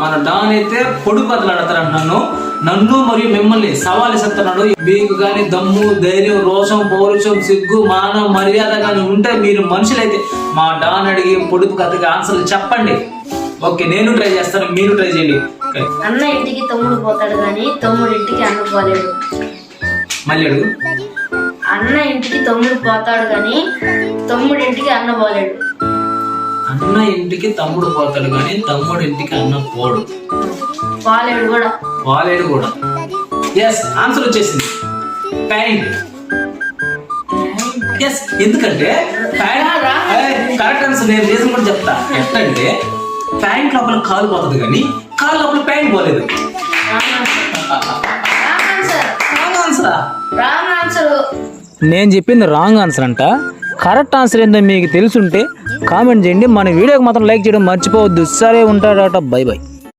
మన డాన్ అయితే పొడి బదులాడతారు నన్ను. నన్ను మరియు మిమ్మల్ని సవాలు ఇస్తున్నాడు మీకు కానీ దమ్ము ధైర్యం రోషం పౌరుషం సిగ్గు మానవ మర్యాద కానీ ఉంటే మీరు మనుషులైతే మా డాన్ అడిగి పొడుపు కథకి ఆన్సర్లు చెప్పండి. ఓకే నేను ట్రై చేస్తాను మీరు ట్రై చేయండి. అన్న ఇంటికి తమ్ముడు పోతాడు కానీ తమ్ముడు ఇంటికి అన్న పోలేడు. మళ్ళీ అడుగు. అన్న ఇంటికి తమ్ముడు పోతాడు కానీ తమ్ముడు ఇంటికి అన్న పోలేడు. అన్న ఇంటికి తమ్ముడు పోతాడు కానీ తమ్ముడు ఇంటికి అన్న పోడు. పోలేడు కూడా. వాలేడు కూడా. ఎస్ ఆన్సర్ వచ్చేసింది. ప్యాంట్ ఎస్ ఎందుకంటే కరెక్ట్ ఆన్సర్ నేను రీజన్ కూడా చెప్తా. ఎట్లంటే ప్యాంట్ లోపల కాలు పోతుంది కానీ కాలు లోపల ప్యాంట్ పోలేదు. రాంగ్ ఆన్సర్ రాంగ్ ఆన్సరా రాంగ్ ఆన్సర్ నేను చెప్పింది రాంగ్ ఆన్సర్ అంట. కరెక్ట్ ఆన్సర్ ఏందో మీకు తెలుసుంటే కామెంట్ చేయండి. మన వీడియోకి మాత్రం లైక్ చేయడం మర్చిపోవద్దు. సరే ఉంటాడట బై బై.